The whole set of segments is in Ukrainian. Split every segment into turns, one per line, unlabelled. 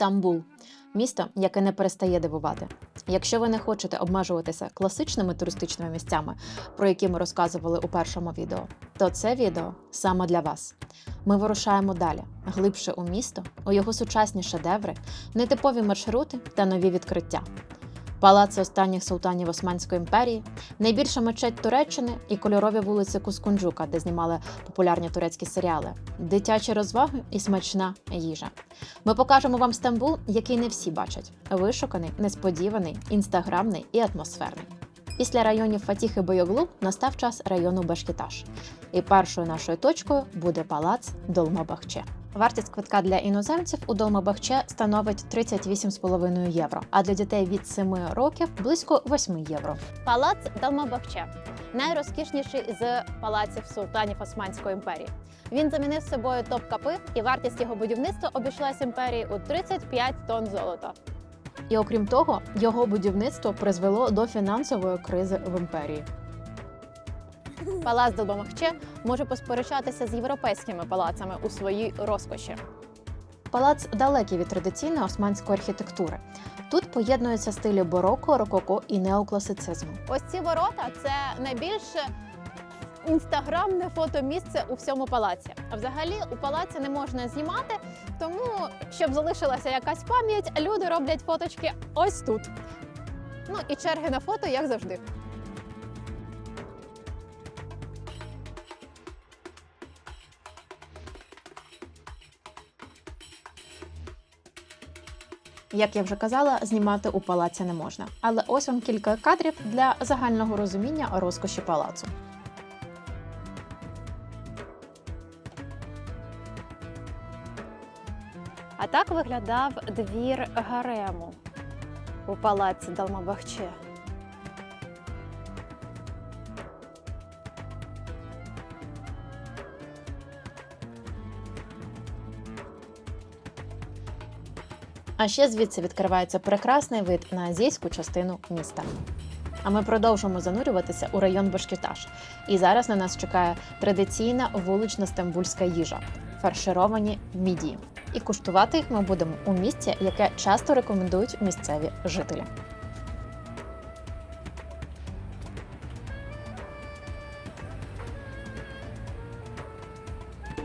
Стамбул місто, яке не перестає дивувати. Якщо ви не хочете обмежуватися класичними туристичними місцями, про які ми розказували у першому відео, то це відео саме для вас. Ми вирушаємо далі, глибше у місто, у його сучасні шедеври, нетипові маршрути та нові відкриття. Палаци останніх султанів Османської імперії, найбільша мечеть Туреччини і кольорові вулиці Кускунджука, де знімали популярні турецькі серіали, дитячі розваги і смачна їжа. Ми покажемо вам Стамбул, який не всі бачать: вишуканий, несподіваний, інстаграмний і атмосферний. Після районів Фатіх і Бойоглу настав час району Башкіташ. І першою нашою точкою буде палац Долмабахче. Вартість квитка для іноземців у Долмабахче становить 38,5 євро, а для дітей від 7 років близько 8 євро.
Палац Далмабахче найрозкішніший з палаців султанів Османської імперії. Він замінив собою топ-капи, і вартість його будівництва обійшлась імперії у 35 тонн золота.
І окрім того, його будівництво призвело до фінансової кризи в імперії.
Палац Далмабахче може посперечатися з європейськими палацами у своїй розкоші.
Палац далекий від традиційної османської архітектури. Тут поєднуються стилі бароко, рококо і неокласицизму.
Ось ці ворота це найбільш інстаграмне фотомісце у всьому палаці. А взагалі у палаці не можна знімати, тому щоб залишилася якась пам'ять, люди роблять фоточки ось тут. Ну і черги на фото, як завжди.
Як я вже казала, знімати у палаці не можна. Але ось вам кілька кадрів для загального розуміння розкоші палацу.
А так виглядав двір гарему у палаці Далмабахче.
А ще звідси відкривається прекрасний вид на азійську частину міста. А ми продовжимо занурюватися у район Башкіташ. І зараз на нас чекає традиційна вулична стамбульська їжа фаршировані мідії. І куштувати їх ми будемо у місці, яке часто рекомендують місцеві жителі.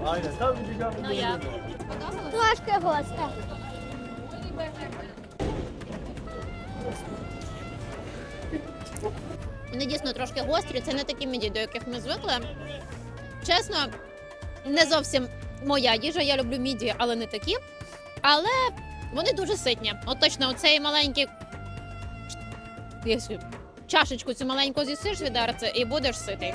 Tabii ki.
Трошки гостре.
Вони дійсно трошки гострі, це не такі міді, до яких ми звикли. Чесно, не зовсім моя їжа. Я люблю міді, але не такі. Але вони дуже ситні. От точно, оцей маленький якщо чашечку цю маленьку з'їсиш від і будеш ситий.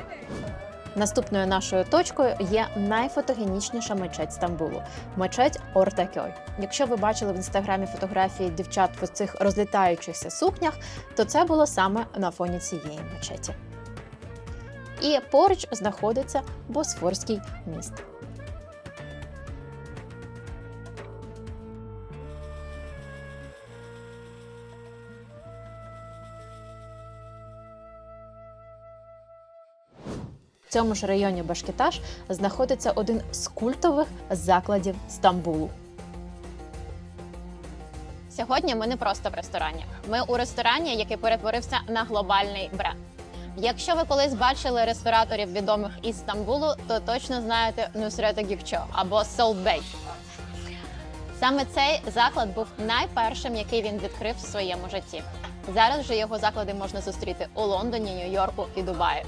Наступною нашою точкою є найфотогенічніша мечеть Стамбулу мечеть Ортакьой. Якщо ви бачили в інстаграмі фотографії дівчат в цих розлітаючихся сукнях, то це було саме на фоні цієї мечеті. І поруч знаходиться Босфорський міст. Цьому ж районі Башкіташ знаходиться один з культових закладів Стамбулу.
Сьогодні ми не просто в ресторані. Ми у ресторані, який перетворився на глобальний бренд. Якщо ви колись бачили рестораторів відомих із Стамбулу, то точно знаєте Нусрета Гікчо або Bey. Саме цей заклад був найпершим, який він відкрив в своєму житті. Зараз же його заклади можна зустріти у Лондоні, Нью-Йорку і Дубаї.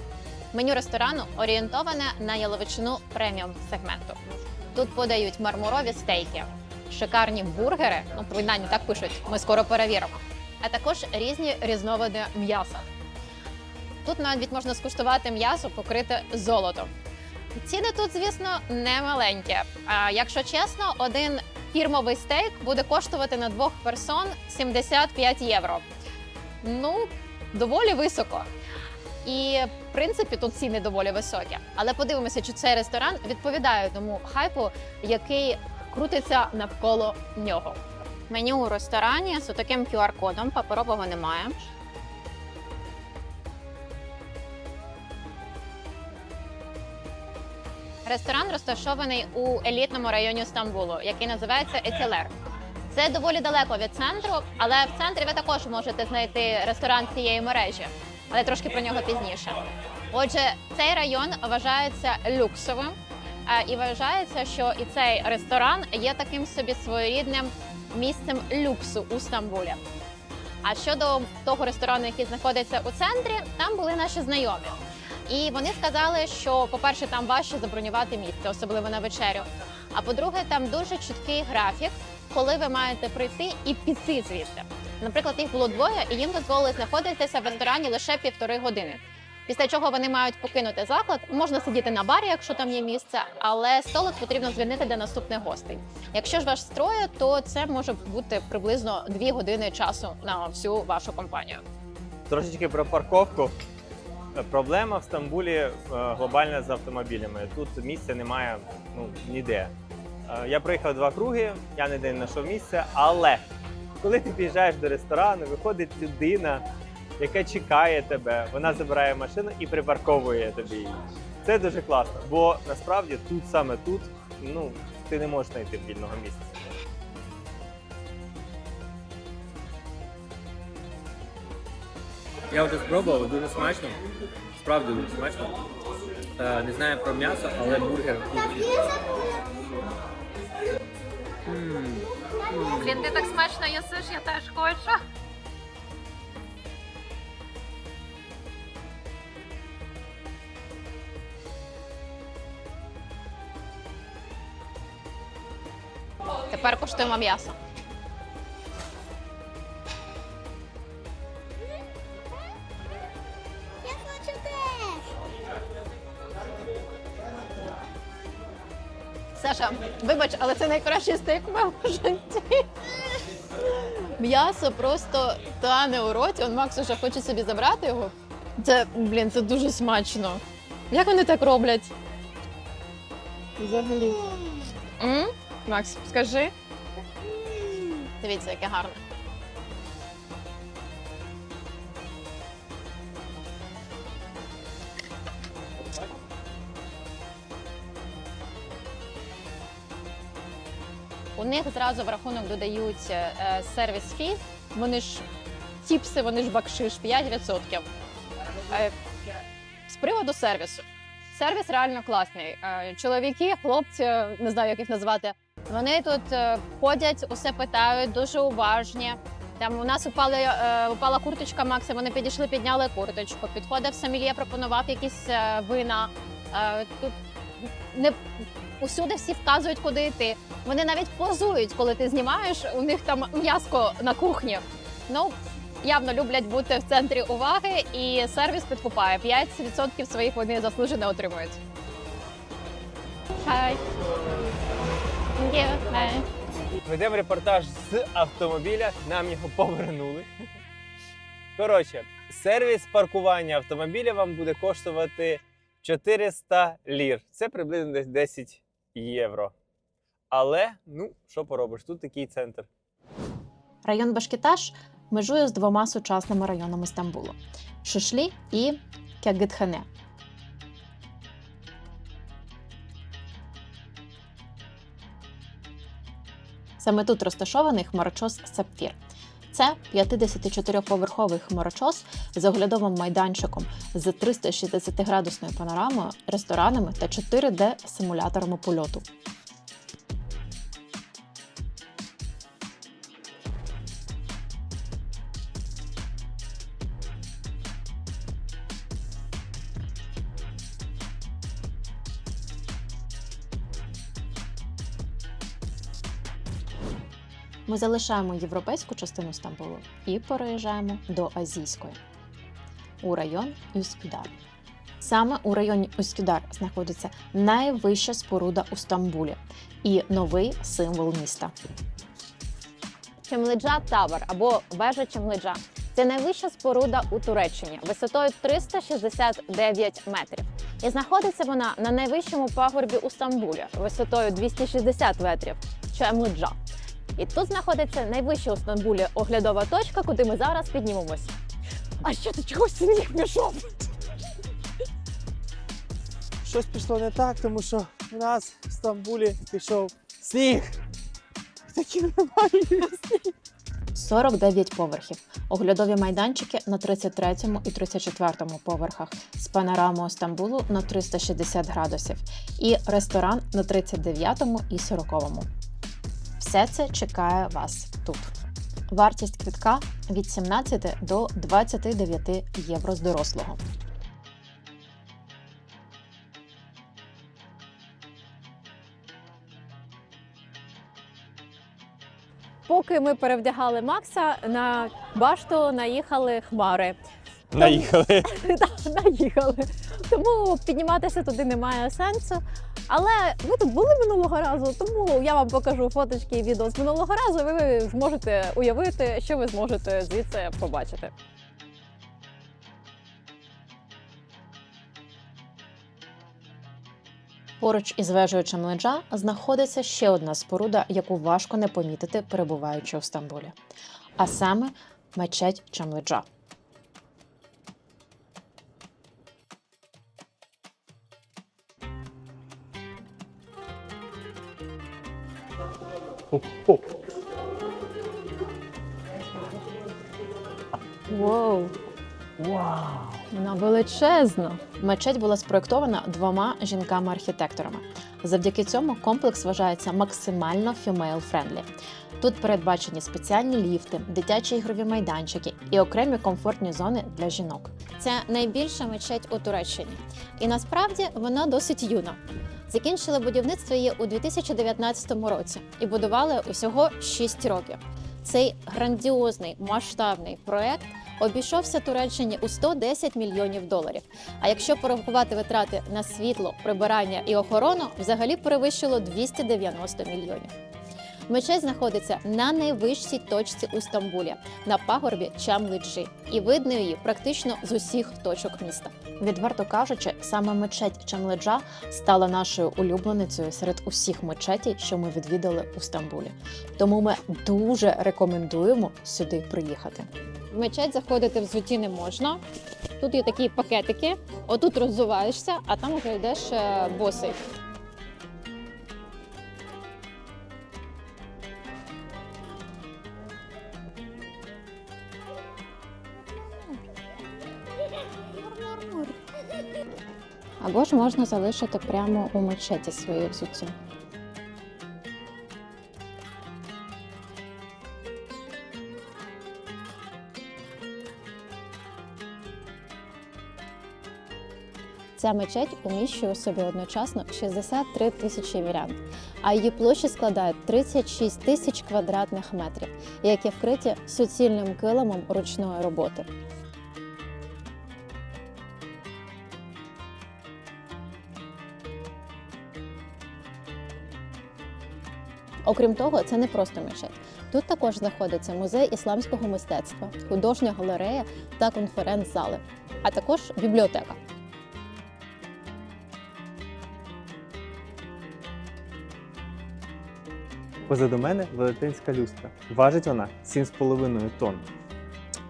Меню ресторану орієнтоване на яловичину преміум сегменту. Тут подають мармурові стейки, шикарні бургери, ну принаймні так пишуть, ми скоро перевіримо, а також різні різновиди м'яса. Тут навіть можна скуштувати м'ясо, покрите золотом. Ціни тут, звісно, не маленькі. А якщо чесно, один фірмовий стейк буде коштувати на двох персон 75 євро. Ну, доволі високо. І в принципі тут ціни доволі високі. Але подивимося, чи цей ресторан відповідає тому хайпу, який крутиться навколо нього. Меню у ресторані з таким QR-кодом, паперового немає. Ресторан розташований у елітному районі Стамбулу, який називається Етілер. Це доволі далеко від центру, але в центрі ви також можете знайти ресторан цієї мережі, але трошки про нього пізніше. Отже, цей район вважається люксовим, е, і вважається, що і цей ресторан є таким собі своєрідним місцем люксу у Стамбулі. А щодо того ресторану, який знаходиться у центрі, там були наші знайомі. І вони сказали, що, по-перше, там важче забронювати місце, особливо на вечерю. А по-друге, там дуже чіткий графік, коли ви маєте прийти і піти звідти. Наприклад, їх було двоє, і їм дозволили знаходитися в ресторані лише півтори години. Після чого вони мають покинути заклад. Можна сидіти на барі, якщо там є місце, але столик потрібно звільнити для наступних гостей. Якщо ж ваш троє, то це може бути приблизно дві години часу на всю вашу компанію.
Трошечки про парковку. Проблема в Стамбулі е, глобальна з автомобілями. Тут місця немає ну, ніде. Е, Я проїхав два круги, я ніде не знайшов місця, але коли ти під'їжджаєш до ресторану, виходить людина, яка чекає тебе, вона забирає машину і припарковує тобі її. Це дуже класно, бо насправді тут саме тут ну, ти не можеш знайти вільного місця.
Я вже спробував, дуже смачно. Справді дуже смачно. Е, не знаю про м'ясо, але бургер
Блін, ти так смачно їсиш, я теж хочу. Тепер куштуємо м'ясо. Але це найкращий стейк в моєму житті. М'ясо просто тане у роті. Он Макс уже хоче собі забрати його. Це, блін, це дуже смачно. Як вони так роблять? Взагалі. М? Макс, скажи. Дивіться, яке гарне. У них зразу в рахунок додають е, сервіс фі. Вони ж тіпси, вони ж бакшиш 5%. Е, З приводу сервісу. Сервіс реально класний. Е, Чоловіки, хлопці, не знаю, як їх назвати. Вони тут е, ходять, усе питають, дуже уважні. Там у нас упали, е, упала курточка Макса, вони підійшли, підняли курточку. Підходив Самілія, пропонував якісь е, вина. Е, Тут не усюди всі вказують, куди йти. Вони навіть позують, коли ти знімаєш. У них там м'яско на кухні. Ну явно люблять бути в центрі уваги, і сервіс підкупає. 5% своїх вони заслужено отримують. Thank
Ведемо репортаж з автомобіля, нам його повернули. Коротше, сервіс паркування автомобіля вам буде коштувати 400 лір. Це приблизно десь 10 євро. Але, ну, що поробиш, тут такий центр.
Район Башкіташ межує з двома сучасними районами Стамбулу Шишлі і Кягитхане. Саме тут розташований хмарочос Сапфір. Це 54-поверховий хмарочос з оглядовим майданчиком з 360-градусною панорамою, ресторанами та 4D-симуляторами польоту. Ми залишаємо європейську частину Стамбулу і переїжджаємо до азійської у район Юскідар. Саме у районі Ускідар знаходиться найвища споруда у Стамбулі і новий символ міста.
Чемлиджа Тавер або вежа Чемлиджа. Це найвища споруда у Туреччині висотою 369 метрів. І знаходиться вона на найвищому пагорбі у Стамбулі висотою 260 метрів Чемлиджа. І тут знаходиться найвища у Стамбулі оглядова точка, куди ми зараз піднімемось. А що ти чогось сніг пішов?
Щось пішло не так, тому що у нас в Стамбулі пішов сніг.
такі нормальні.
49 поверхів, оглядові майданчики на 33 і 34 поверхах, з панорамою Стамбулу на 360 градусів і ресторан на 39 і 40. Все це чекає вас тут. Вартість квитка від 17 до 29 євро з дорослого.
Поки ми перевдягали Макса, на башту наїхали хмари.
Наїхали.
Так, наїхали. Тому підніматися туди немає сенсу. Але ви тут були минулого разу, тому я вам покажу фоточки і відео з минулого разу. Ви зможете уявити, що ви зможете звідси побачити.
Поруч із вежею Чемледжа знаходиться ще одна споруда, яку важко не помітити, перебуваючи у Стамбулі. А саме мечеть Чемледжа.
Воу!
Вау!
Вона величезна.
Мечеть була спроєктована двома жінками-архітекторами. Завдяки цьому комплекс вважається максимально female-friendly. Тут передбачені спеціальні ліфти, дитячі ігрові майданчики і окремі комфортні зони для жінок.
Це найбільша мечеть у Туреччині. І насправді вона досить юна. Закінчили будівництво її у 2019 році і будували усього 6 років. Цей грандіозний масштабний проект обійшовся Туреччині у 110 мільйонів доларів. А якщо порахувати витрати на світло, прибирання і охорону, взагалі перевищило 290 мільйонів. Мечеть знаходиться на найвищій точці у Стамбулі на пагорбі Чамлиджі, і видно її практично з усіх точок міста.
Відверто кажучи, саме мечеть Чемледжа стала нашою улюбленицею серед усіх мечетей, що ми відвідали у Стамбулі. Тому ми дуже рекомендуємо сюди приїхати.
В мечеть заходити взуті не можна. Тут є такі пакетики, отут роззуваєшся, а там вже йдеш е, босий. Або ж можна залишити прямо у мечеті своє взуття. Ця мечеть уміщує у собі одночасно 63 тисячі вірян, а її площа складає 36 тисяч квадратних метрів, які вкриті суцільним килимом ручної роботи. Окрім того, це не просто мечеть. Тут також знаходиться музей ісламського мистецтва, художня галерея та конференц-зали, а також бібліотека.
Позаду мене велетенська люстра. Важить вона 7,5 тонн.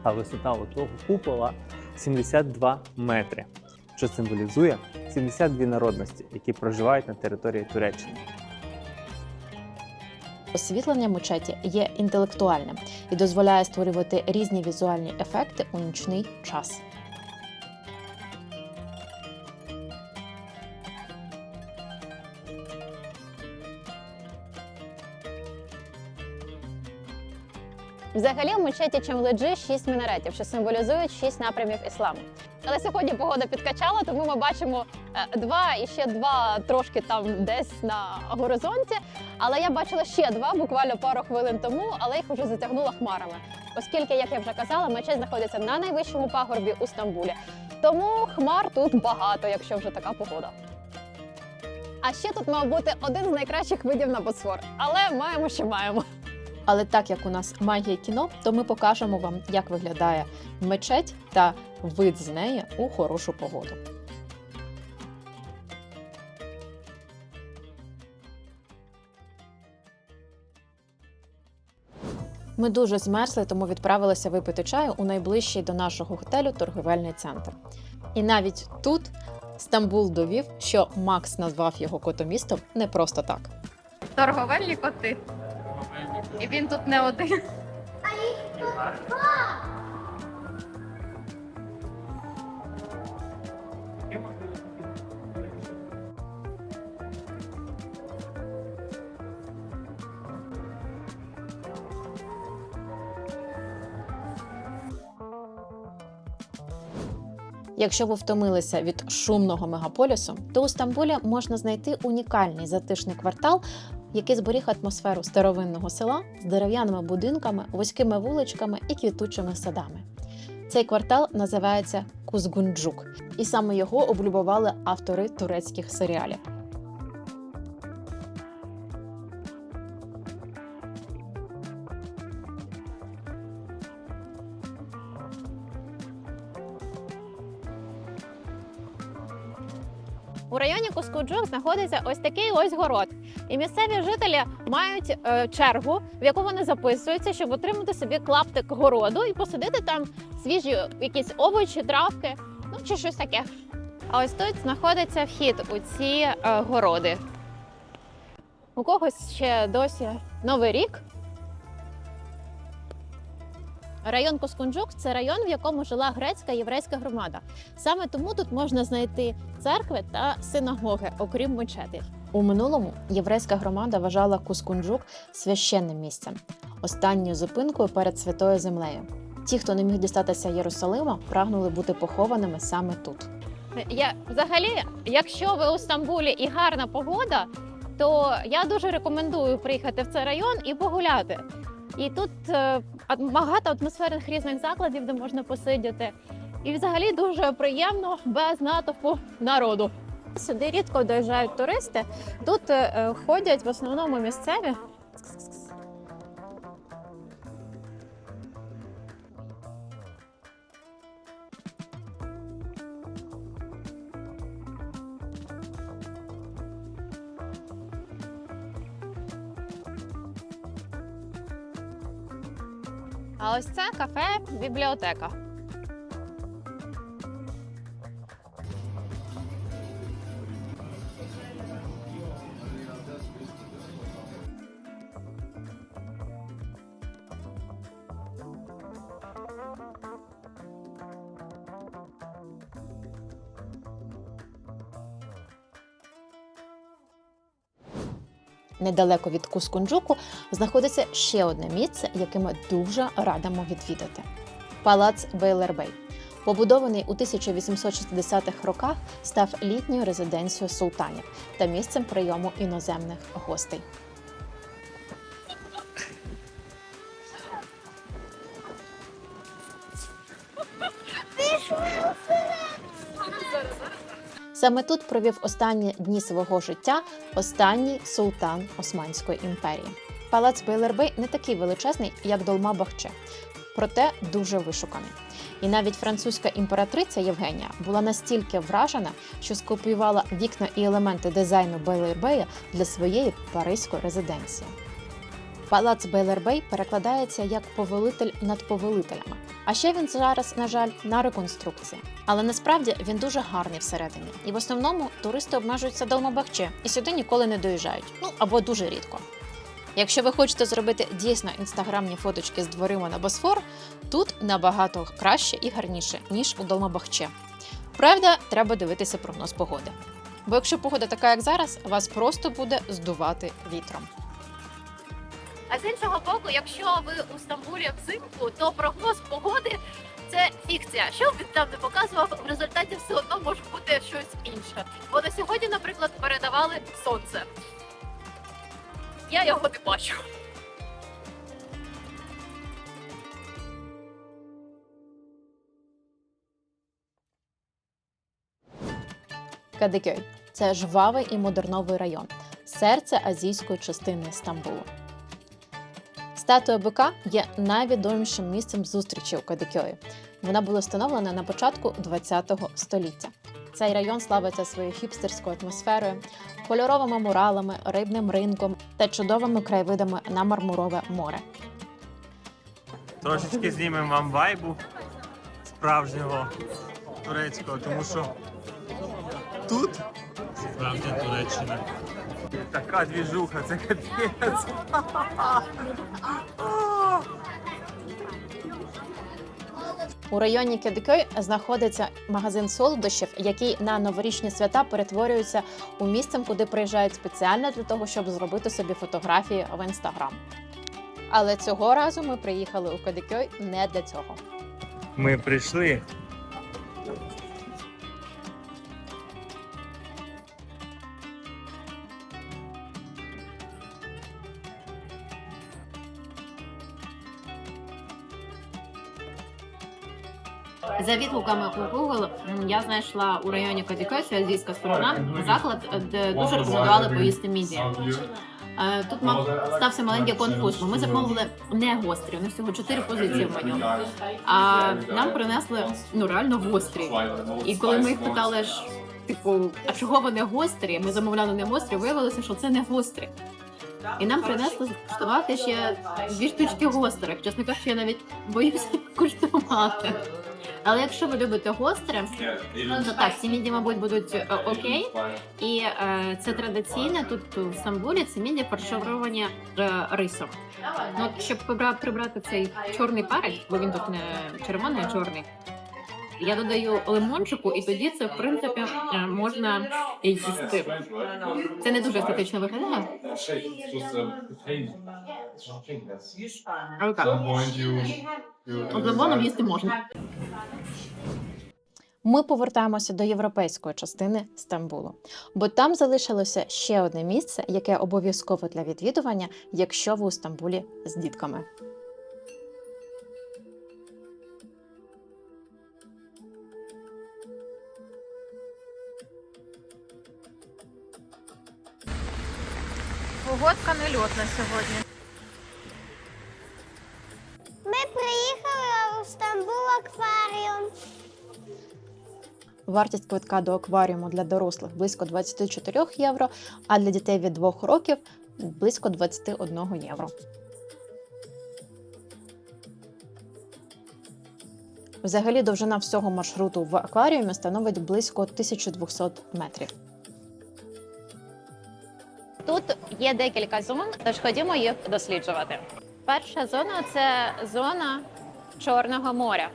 А висота отого купола 72 метри, що символізує 72 народності, які проживають на території Туреччини.
Освітлення мечеті є інтелектуальним і дозволяє створювати різні візуальні ефекти у нічний час.
Взагалі у мечеті Чамледжі шість мінаретів, що символізують шість напрямів ісламу. Але сьогодні погода підкачала, тому ми бачимо е, два і ще два трошки там десь на горизонті. Але я бачила ще два буквально пару хвилин тому, але їх вже затягнуло хмарами. Оскільки, як я вже казала, мечеть знаходиться на найвищому пагорбі у Стамбулі. Тому хмар тут багато, якщо вже така погода. А ще тут мав бути один з найкращих видів на Босфор. Але маємо, що маємо.
Але так як у нас магія кіно, то ми покажемо вам, як виглядає мечеть та вид з неї у хорошу погоду. Ми дуже змерзли, тому відправилися випити чаю у найближчий до нашого готелю торговельний центр. І навіть тут Стамбул довів, що Макс назвав його котомістом не просто так.
Торговельні коти. І він тут не один.
Якщо ви втомилися від шумного мегаполісу, то у Стамбулі можна знайти унікальний затишний квартал, який зберіг атмосферу старовинного села з дерев'яними будинками, вузькими вуличками і квітучими садами. Цей квартал називається Кузгунджук, і саме його облюбували автори турецьких серіалів.
У районі Кускуджук знаходиться ось такий ось город. І місцеві жителі мають е, чергу, в яку вони записуються, щоб отримати собі клаптик городу і посадити там свіжі якісь овочі, травки, ну чи щось таке. А ось тут знаходиться вхід у ці е, городи. У когось ще досі новий рік. Район Коскунджук це район, в якому жила грецька єврейська громада. Саме тому тут можна знайти церкви та синагоги, окрім мечетей.
У минулому єврейська громада вважала Кускунджук священним місцем, останньою зупинкою перед святою землею. Ті, хто не міг дістатися Єрусалима, прагнули бути похованими саме тут.
Я взагалі, якщо ви у Стамбулі і гарна погода, то я дуже рекомендую приїхати в цей район і погуляти. І тут е, багато атмосферних різних закладів, де можна посидіти. І взагалі дуже приємно без натовпу народу. Сюди рідко доїжджають туристи. Тут е, ходять в основному місцеві. Ось це кафе бібліотека.
Недалеко від Кускунджуку знаходиться ще одне місце, яке ми дуже радимо відвідати палац Бейлербей. Побудований у 1860-х роках, став літньою резиденцією султанів та місцем прийому іноземних гостей. Саме тут провів останні дні свого життя останній султан Османської імперії. Палац Бейлербей не такий величезний, як Долма Бахче, проте дуже вишуканий. І навіть французька імператриця Євгенія була настільки вражена, що скопіювала вікна і елементи дизайну Бейлербея для своєї паризької резиденції. Палац Бейлербей перекладається як повелитель над повелителями. А ще він зараз, на жаль, на реконструкції. Але насправді він дуже гарний всередині. І в основному туристи обмежуються Долмабахче і сюди ніколи не доїжджають. Ну або дуже рідко. Якщо ви хочете зробити дійсно інстаграмні фоточки з дверима на Босфор, тут набагато краще і гарніше, ніж у Долмабахче. Правда, треба дивитися прогноз погоди. Бо якщо погода така, як зараз, вас просто буде здувати вітром.
А з іншого боку, якщо ви у Стамбулі взимку, то прогноз погоди це фікція. Що б він там не показував, в результаті все одно може бути щось інше. Бо на сьогодні, наприклад, передавали сонце. Я його не бачу.
Кадикьой це жвавий і модерновий район, серце азійської частини Стамбулу. Статуя бика є найвідомішим місцем зустрічі у Кадикьої. Вона була встановлена на початку ХХ століття. Цей район славиться своєю хіпстерською атмосферою, кольоровими муралами, рибним ринком та чудовими краєвидами на Мармурове море.
Трошечки знімемо вам вайбу справжнього турецького, тому що тут справжня Туреччина. Така двіжуха, це капець.
У районі Кедикой знаходиться магазин солодощів, який на новорічні свята перетворюється у місцем, куди приїжджають спеціально для того, щоб зробити собі фотографії в інстаграм. Але цього разу ми приїхали у Кедикой не для цього.
Ми прийшли.
За відгуками Google я знайшла у районі Кадікой, це азійська сторона, заклад, е, де дуже рекомендували поїсти мізі. Е, Тут мав стався маленький конфуз, бо ми замовили не гострі, у них всього чотири позиції в меню. А нам принесли ну реально гострі. І коли ми їх питали, ж, типу, а чого вони гострі? Ми замовляли не гострі, виявилося, що це не гострі. І нам принесли куштувати ще дві штучки гострих. Чесно кажучи, я навіть боюся куштувати. Але якщо ви любите гостре, то так, ці міді, мабуть, будуть е, окей. І е, це традиційне тут в Стамбулі це міді фаршировані е, рисом. Ну, щоб прибрати цей чорний парень, бо він тут не червоний, а чорний. Я додаю лимончику, і тоді це в принципі е, можна їсти. Це не дуже естетично виглядає. Але так, лимоном їсти можна. Ми повертаємося до європейської частини Стамбулу, бо там залишилося ще одне місце, яке обов'язково для відвідування, якщо ви у Стамбулі з дітками.
Не льотна сьогодні.
Ми приїхали у Стамбул акваріум.
Вартість квитка до акваріуму для дорослих близько 24 євро, а для дітей від 2 років близько 21 євро. Взагалі довжина всього маршруту в акваріумі становить близько 1200 метрів.
Тут є декілька зон, тож ходімо їх досліджувати. Перша зона це зона Чорного моря.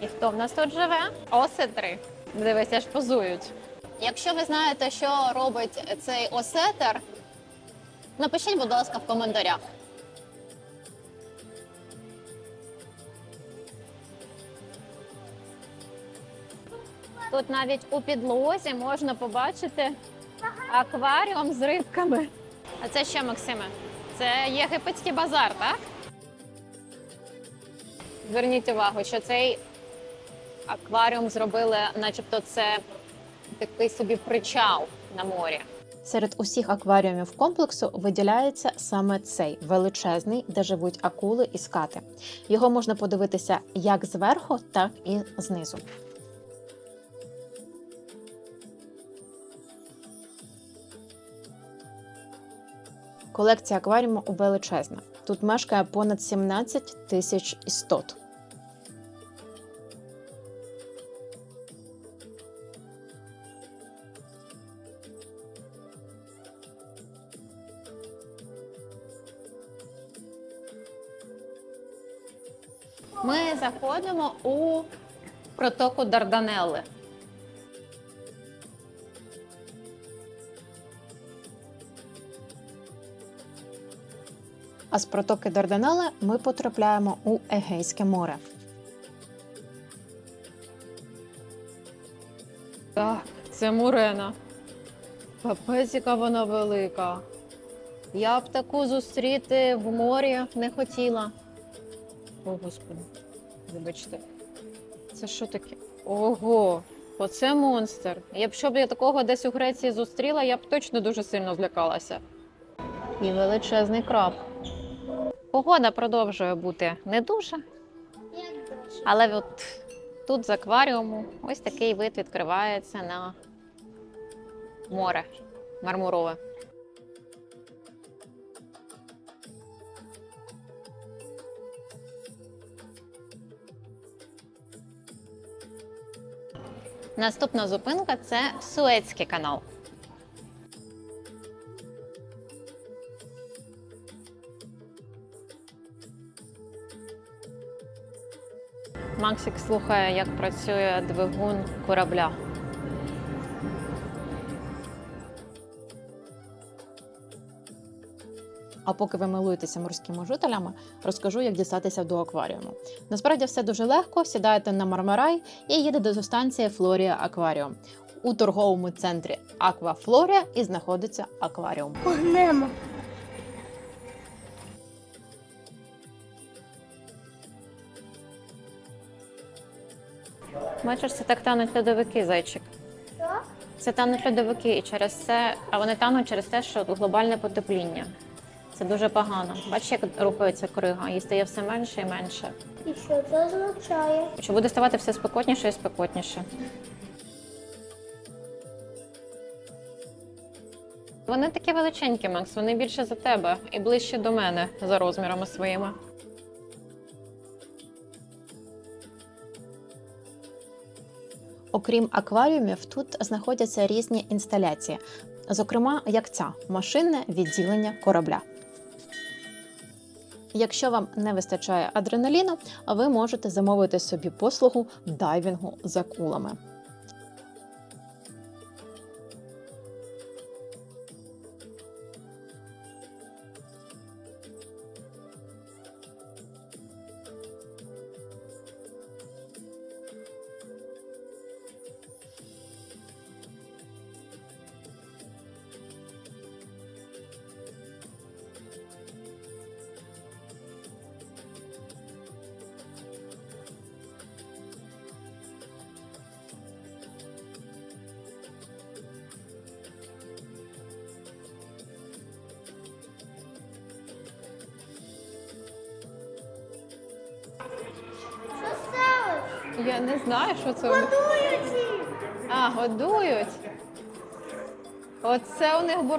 І хто в нас тут живе? Осетри. Дивись, аж позують. Якщо ви знаєте, що робить цей осетер, напишіть, будь ласка, в коментарях. Тут навіть у підлозі можна побачити акваріум з рибками. А це що, Максиме? Це єгипетський базар, так? Зверніть увагу, що цей акваріум зробили, начебто, це такий собі причал на морі.
Серед усіх акваріумів комплексу виділяється саме цей величезний, де живуть акули і скати. Його можна подивитися як зверху, так і знизу. Колекція акваріуму величезна. Тут мешкає понад 17 тисяч істот.
Ми заходимо у протоку Дарданелли.
А з протоки Дарданелли ми потрапляємо у Егейське море.
Так, це Мурена. Капець, яка вона велика. Я б таку зустріти в морі не хотіла. О, господи, вибачте. Це що таке? Ого, оце монстр. Якщо б я такого десь у Греції зустріла, я б точно дуже сильно злякалася. І величезний краб. Погода продовжує бути не дуже, але от тут з акваріуму ось такий вид відкривається на море мармурове. Наступна зупинка це Суецький канал. Максик слухає, як працює двигун корабля.
А поки ви милуєтеся морськими жителями, розкажу, як дістатися до акваріуму. Насправді все дуже легко. Сідаєте на Мармарай і їдете до станції Флорія Акваріум. У торговому центрі Аква Флорія і знаходиться акваріум.
Погнемо.
Бачиш, це так тануть льодовики, зайчик.
Що?
Це тануть льодовики, і через це, а вони тануть через те, що глобальне потепління. Це дуже погано. Бачиш, як рухається крига, їй стає все менше і менше.
І що це означає?
Що буде ставати все спекотніше і спекотніше. Вони такі величенькі, Макс, вони більше за тебе і ближче до мене за розмірами своїми.
Окрім акваріумів, тут знаходяться різні інсталяції, зокрема, як ця машинне відділення корабля. Якщо вам не вистачає адреналіну, ви можете замовити собі послугу дайвінгу за кулами.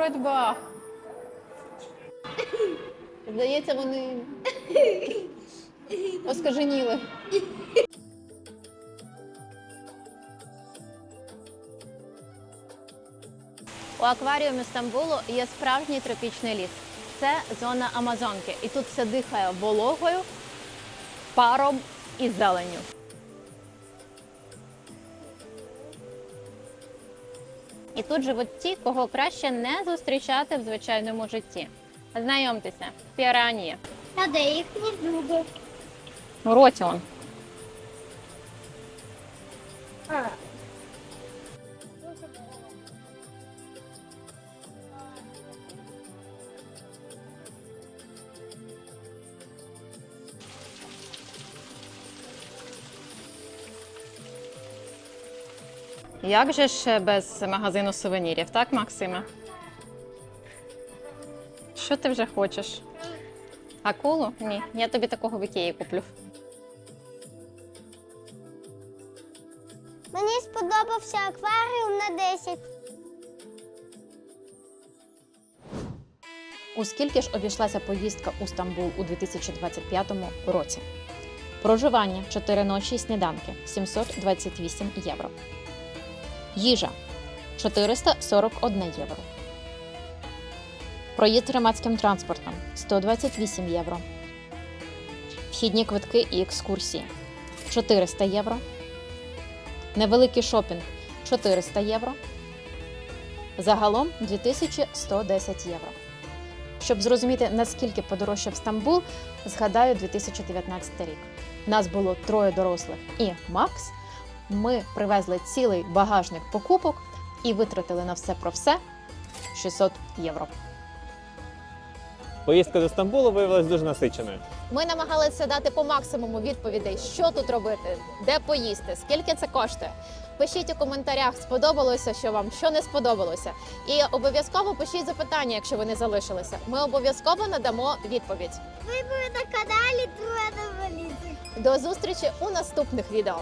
Боротьба. Здається, вони оскаженіли. У акваріумі Стамбулу є справжній тропічний ліс. Це зона Амазонки, і тут все дихає вологою, паром і зеленню. І тут живуть ті, кого краще не зустрічати в звичайному житті. Знайомтеся, піранії.
А де їхні зуби?
У роті он.
А.
Як же ж без магазину сувенірів, так, Максиме? Що ти вже хочеш? Акулу? Ні, я тобі такого в Ікеї куплю.
Мені сподобався акваріум на 10.
У скільки ж обійшлася поїздка у Стамбул у 2025 році? Проживання 4 ночі і сніданки 728 євро. Їжа 441 євро. Проїзд громадським транспортом 128 євро. Вхідні квитки і екскурсії 400 євро. Невеликий шопінг 400 євро. Загалом 2110 євро. Щоб зрозуміти, наскільки подорожчав Стамбул, згадаю 2019 рік. Нас було троє дорослих і Макс. Ми привезли цілий багажник покупок і витратили на все про все 600 євро.
Поїздка до Стамбулу виявилася дуже насиченою.
Ми намагалися дати по максимуму відповідей, що тут робити, де поїсти, скільки це коштує. Пишіть у коментарях, сподобалося, що вам, що не сподобалося. І обов'язково пишіть запитання, якщо ви не залишилися. Ми обов'язково надамо відповідь.
Ви були на каналі Труена Валізи.
До зустрічі у наступних відео.